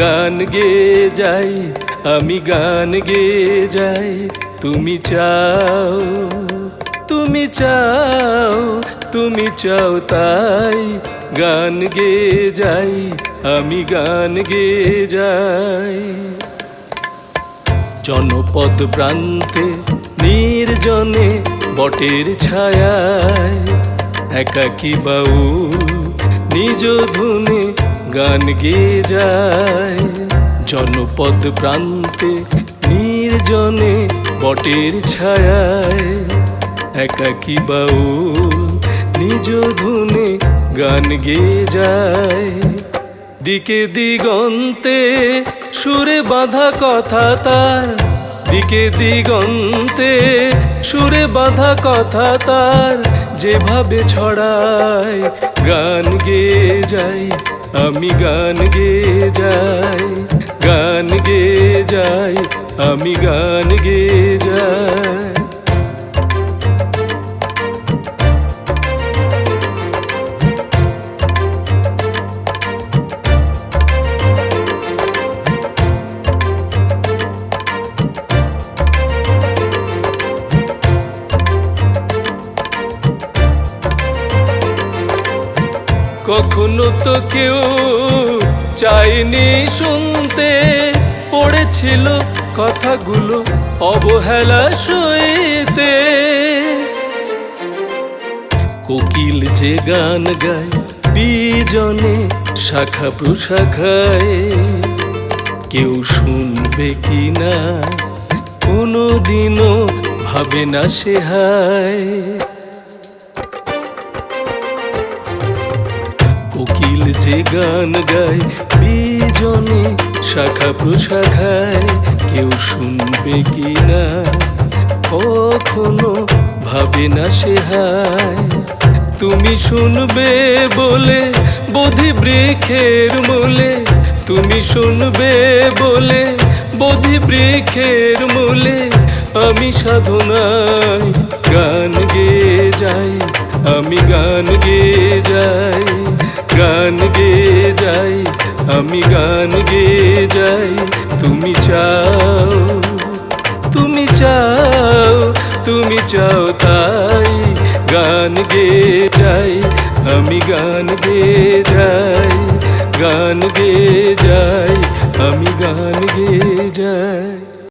গান গে যাই, আমি গান গে যাই। তুমি চাও তুমি চাও তুমি চাও তাই গান গে যাই, আমি গান গে যাই। জনপদ প্রান্তে, নির্জনে বটের ছায়ায়, একাকি বাউল নিজ ধুনে গান গেয়ে যায়। জনপদ প্রান্তে নির্জনে বটের ছায়ায় একাকি বাউল নিজ ধুনে গান গেয়ে যায়। দিকে দিগন্তে সুরে বাঁধা কথা তার। দিকে দিগন্তে সুরে বাঁধা কথা তার। যেভাবে ছড়ায় গান গেয়ে যাই আমি গান গেয়ে যাই গান গেয়ে যাই আমি গান গেয়ে যাই কখনো তো কেউ চাইনি শুনতে। পড়েছিল কথাগুলো অবহেলা সইতে। কোকিল যে গান গায় বিজনে শাখা প্রশাখায়। কেউ শুনবে কি না কোনো দিনও ভাবে না সে হায়। যে গান গায়। বিজনে শাখা প্রশাখায় কেউ শুনবে কি না কখনো ভাবে না সে হায়। তুমি শুনবে বলে বোধি বৃক্ষের মূলে। তুমি শুনবে বলে বোধি বৃক্ষের মূলে। আমি সাধনায় গান গেয়ে যাই, আমি গান গেয়ে যাই। আমি গান গেয়ে যাই, তুমি চাও তুমি চাও তুমি চাও তাই গান গেয়ে যাই, আমি গান গেয়ে যাই, গান গেয়ে যাই, আমি গান গেয়ে যাই।